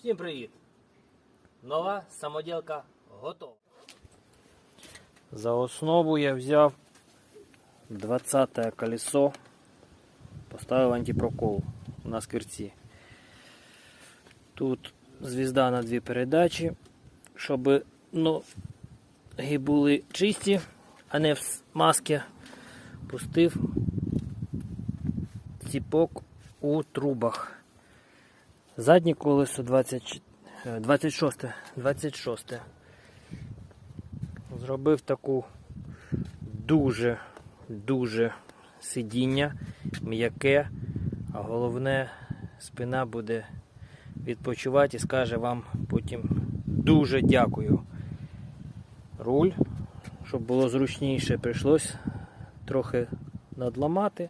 Всім привіт! Нова самоділка готова. За основу я взяв 20 колесо, поставив антипрокол на скирці. Тут звізда на дві передачі, щоб ноги були чисті, а не в маски. Пустив ціпок у трубах. Заднє колесо 20, е, 26, 26. Зробив таку дуже, дуже сидіння, м'яке, а головне спина буде відпочивати і скаже вам потім дуже дякую. Руль, щоб було зручніше, прийшлось трохи надламати.